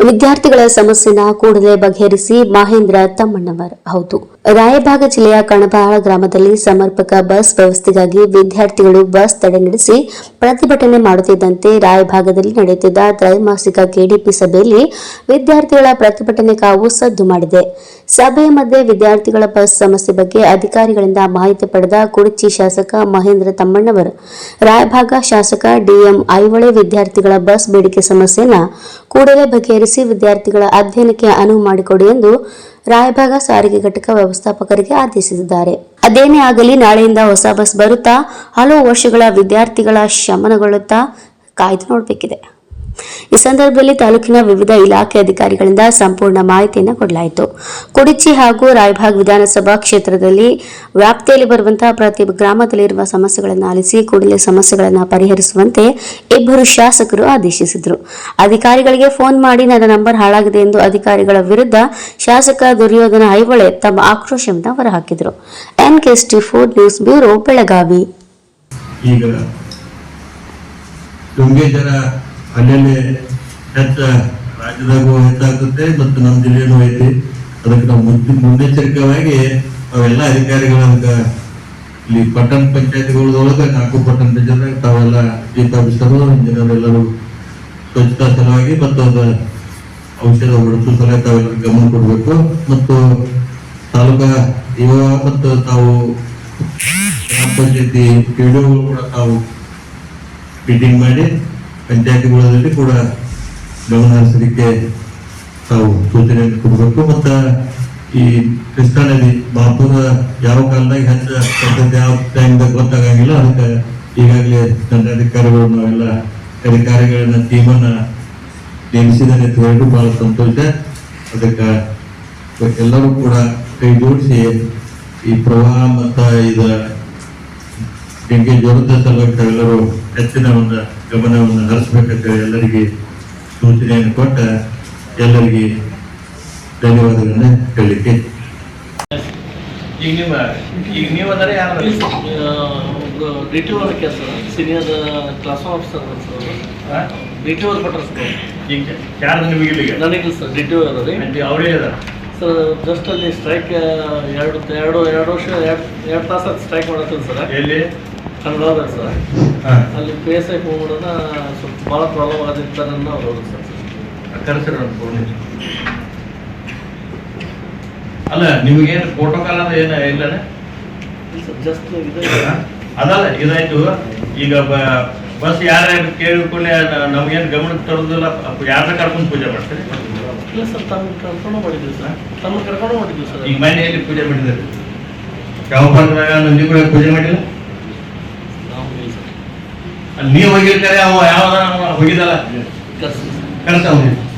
ವಿದ್ಯಾರ್ಥಿಗಳ ಸಮಸ್ಯೆನ ಕೂಡಲೇ ಬಗೆಹರಿಸಿ ಮಹೇಂದ್ರ ತಮ್ಮಣ್ಣವರ್ ಹೌದು. ರಾಯಭಾಗ ಜಿಲ್ಲೆಯ ಕಣಬಾಳ ಗ್ರಾಮದಲ್ಲಿ ಸಮರ್ಪಕ ಬಸ್ ವ್ಯವಸ್ಥೆಗಾಗಿ ವಿದ್ಯಾರ್ಥಿಗಳು ಬಸ್ ತಡೆ ನಡೆಸಿ ಪ್ರತಿಭಟನೆ ಮಾಡುತ್ತಿದ್ದಂತೆ ರಾಯಭಾಗದಲ್ಲಿ ನಡೆಯುತ್ತಿದ್ದ ತ್ರೈಮಾಸಿಕ ಕೆಡಿಪಿ ಸಭೆಯಲ್ಲಿ ವಿದ್ಯಾರ್ಥಿಗಳ ಪ್ರತಿಭಟನೆ ಕಾವು ಸದ್ದು ಮಾಡಿದೆ. ಸಭೆಯ ಮಧ್ಯೆ ವಿದ್ಯಾರ್ಥಿಗಳ ಬಸ್ ಸಮಸ್ಯೆ ಬಗ್ಗೆ ಅಧಿಕಾರಿಗಳಿಂದ ಮಾಹಿತಿ ಪಡೆದ ಕುರುಚಿ ಶಾಸಕ ಮಹೇಂದ್ರ ತಮ್ಮಣ್ಣವರ್ ರಾಯಭಾಗ ಶಾಸಕ ಡಿಎಂ ಐವಳೆ ವಿದ್ಯಾರ್ಥಿಗಳ ಬಸ್ ಬೇಡಿಕೆ ಸಮಸ್ಯೆನ ಕೂಡಲೇ ಬಗೆಹರಿಸಿ ವಿದ್ಯಾರ್ಥಿಗಳ ಅಧ್ಯಯನಕ್ಕೆ ಅನುವು ಮಾಡಿಕೊಡಿ ಎಂದು ರಾಯಭಾಗ ಸಾರಿಗೆ ಘಟಕ ವ್ಯವಸ್ಥಾಪಕರಿಗೆ ಆದೇಶಿಸಿದ್ದಾರೆ. ಅದೇನೇ ಆಗಲಿ ನಾಳೆಯಿಂದ ಹೊಸ ಬಸ್ ಬರುತ್ತಾ? ಹಲವು ವರ್ಷಗಳ ವಿದ್ಯಾರ್ಥಿಗಳ ಶಮನಗೊಳ್ಳುತ್ತಾ? ಕಾಯ್ದು ನೋಡಬೇಕಿದೆ. ಈ ಸಂದರ್ಭದಲ್ಲಿ ತಾಲೂಕಿನ ವಿವಿಧ ಇಲಾಖೆ ಅಧಿಕಾರಿಗಳಿಂದ ಸಂಪೂರ್ಣ ಮಾಹಿತಿಯನ್ನು ಕೊಡಲಾಯಿತು. ಕುಡಿಚಿ ಹಾಗೂ ರಾಯಭಾಗ್ ವಿಧಾನಸಭಾ ಕ್ಷೇತ್ರದಲ್ಲಿ ವ್ಯಾಪ್ತಿಯಲ್ಲಿ ಬರುವಂತಹ ಪ್ರತಿ ಗ್ರಾಮದಲ್ಲಿರುವ ಸಮಸ್ಯೆಗಳನ್ನು ಆಲಿಸಿ, ಕೂಡಲೇ ಸಮಸ್ಯೆಗಳನ್ನು ಪರಿಹರಿಸುವಂತೆ ಇಬ್ಬರು ಶಾಸಕರು ಆದೇಶಿಸಿದರು. ಅಧಿಕಾರಿಗಳಿಗೆ ಫೋನ್ ಮಾಡಿ, ನನ್ನ ನಂಬರ್ ಹಾಳಾಗಿದೆ ಎಂದು ಅಧಿಕಾರಿಗಳ ವಿರುದ್ಧ ಶಾಸಕ ದುರ್ಯೋಧನ ಐಹೊಳೆ ತಮ್ಮ ಆಕ್ರೋಶವನ್ನು ಹೊರಹಾಕಿದರು. N K four news bureau, Belagavi. ಅಲ್ಲಲ್ಲಿ ಹೆಚ್ಚ ರಾಜ್ಯದಾಗೂ ಹೆಚ್ಚಾಗುತ್ತೆ ಮತ್ತು ನಮ್ಮ ಜಿಲ್ಲೆಯೂ ಐತಿ. ಅದಕ್ಕೆ ನಾವು ಮುನ್ನೆ ಮುನ್ನೆಚ್ಚರಿಕೆಯಾಗಿ ಅವೆಲ್ಲ ಅಧಿಕಾರಿಗಳು ಇಲ್ಲಿ ಪಟ್ಟಣ ಪಂಚಾಯತ್ಗಳೊಳಗೆ ನಾಲ್ಕು ಪಟ್ಟಣ ಪಂಚಾಯತ್ ತಾವೆಲ್ಲ ಚೀಫ್ ಎಲ್ಲರೂ ಸ್ವಚ್ಛತಾ ಸಲುವಾಗಿ ಮತ್ತು ಅದು ಔಷಧ ಹೊಡೆಸೋ ಸಲ ತಾವೆಲ್ಲರೂ ಗಮನ ಕೊಡಬೇಕು. ಮತ್ತು ತಾಲೂಕಾ ಯುವ ಮತ್ತು ತಾವು ಗ್ರಾಮ ಪಂಚಾಯತಿ ಪಿಡಿಒಗಳು ಕೂಡ ತಾವು ಮೀಟಿಂಗ್ ಮಾಡಿ ಪಂಚಾಯತಿಗಳಲ್ಲಿ ಕೂಡ ಗಮನ ಹರಿಸಲಿಕ್ಕೆ ತಾವು ಸೂಚನೆಯನ್ನು ಕೊಡಬೇಕು. ಮತ್ತು ಈ ಕೃಷ್ಣಾ ನದಿ ಮಹಾಪುರ ಯಾವ ಕಾಲದಾಗ ಹೆಚ್ಚು ಯಾವ ಟೈಮ್ದಾಗ ಗೊತ್ತಾಗಂಗಿಲ್ಲ. ಅದಕ್ಕೆ ಈಗಾಗಲೇ ನನ್ನ ಅಧಿಕಾರಿಗಳು ನಾವೆಲ್ಲ ಅಧಿಕಾರಿಗಳನ್ನ ಟೀಮನ್ನ ನೇಮಿಸಿದ್ದಾರೆ ಅಂತ ಹೇಳಿದ್ರು ಭಾಳ ಸಂತೋಷ. ಅದಕ್ಕೆ ಎಲ್ಲರೂ ಕೂಡ ಕೈ ಜೋಡಿಸಿ ಈ ಪ್ರವಾಹ ಮತ್ತು ಇದ ಡೆಂಗಿ ಜ್ವರದ ಸಲುವಾಗಿ ಎಲ್ಲರೂ ಹೆಚ್ಚಿನ ಒಂದು ಗಮನವನ್ನು ಹರಿಸ್ಬೇಕಂತ ಹೇಳಿ ಎಲ್ಲರಿಗೆ ಸೂಚನೆಯನ್ನು ಕೊಟ್ಟ ಎಲ್ಲರಿಗೆ ಧನ್ಯವಾದಗಳನ್ನ ಹೇಳಲಿಕ್ಕೆ. ಈಗ ನೀವು ಈಗ ನೀವು ಅಂದರೆ ಯಾರು? ಡಿ ಟಿ ಅವ್ರ ಕೆಲಸ senior class officer sir D T ಅವ್ರು ಕೊಟ್ಟರು ಸರ್ ಈಗ ಯಾರು ನಿಮಗೆ ಇಲ್ಲಿಗೆ ನನಗಿಲ್ಲ ಸರ್ ಡಿ ಟಿ ಅವ್ರ ರೀ. ಅಲ್ಲಿ ಅವರೇ ಅದ? ಸರ್ ಜಸ್ಟ್ ಅಲ್ಲಿ ಸ್ಟ್ರೈಕ್ ಎರಡು ಎರಡು ಎರಡು ವರ್ಷ ಎರಡು ಎರಡು ತಾಸು ಸ್ಟ್ರೈಕ್ ಮಾಡತ್ತೀನಿ ಸರ್. ಎಲ್ಲಿ? ಕನ್ನಡದ ಸರ್. ಹಾ. ಅಲ್ಲಿ ಪ್ಲೇಸ್ ಆಗಿ ಐ ಹೋಗ್ಬಿಡೋಣ ಸ್ವಲ್ಪ ಭಾಳ ಪ್ರಾಬ್ಲಮ್ ಆಗತ್ತಿರ್ತಾರೆ ಅನ್ನೋ ಅವ್ರು ಸರ್. ಕರೆಸಿರ ಫೋನ್ ಅಲ್ಲ ನಿಮಗೇನು ಪ್ರೋಟೋಕಾಲ್ ಅಂದ್ರೆ ಏನು ಇಲ್ಲ ಸರ್ ಜಸ್ಟ್ ಇದೆ. ಅದಲ್ಲ ಇದಾಯ್ತು. ಈಗ ಬಸ್ ಯಾರ್ಯಾರು ಕೇಳಿಕೊಳ್ಳಿ ನಮ್ಗೇನು ಗಮನಕ್ಕೆ ತರೋದಿಲ್ಲ. ಯಾರನ್ನ ಕರ್ಕೊಂಡು ಪೂಜೆ ಮಾಡ್ತೀರಿ? ಇಲ್ಲ ಸರ್ ತಮ್ಮ ಕರ್ಕೊಂಡು ಮಾಡಿದ್ವಿ ಸರ್. ತಮ್ಮ ಕರ್ಕೊಂಡು ಮಾಡಿದ್ವಿ ಸರ್. ಈಗ ಮನೆಯಲ್ಲಿ ಪೂಜೆ ಮಾಡಿದ್ದಾರೆ? ಯಾವ ಬಂದಾಗ ನಂದಿ ಕೂಡ ಪೂಜೆ ಮಾಡಿಲ್ಲ ನಾವು ಇಲ್ಲ ಸರ್ ಅಲ್ಲಿ ನೀವು ಹೋಗಿರ್ತಾರೆ ಅವ ಯಾವ್ದಾರ ಹೋಗಿದಲ್ಲ ಕರೆಸ ಅವನಿಗೆ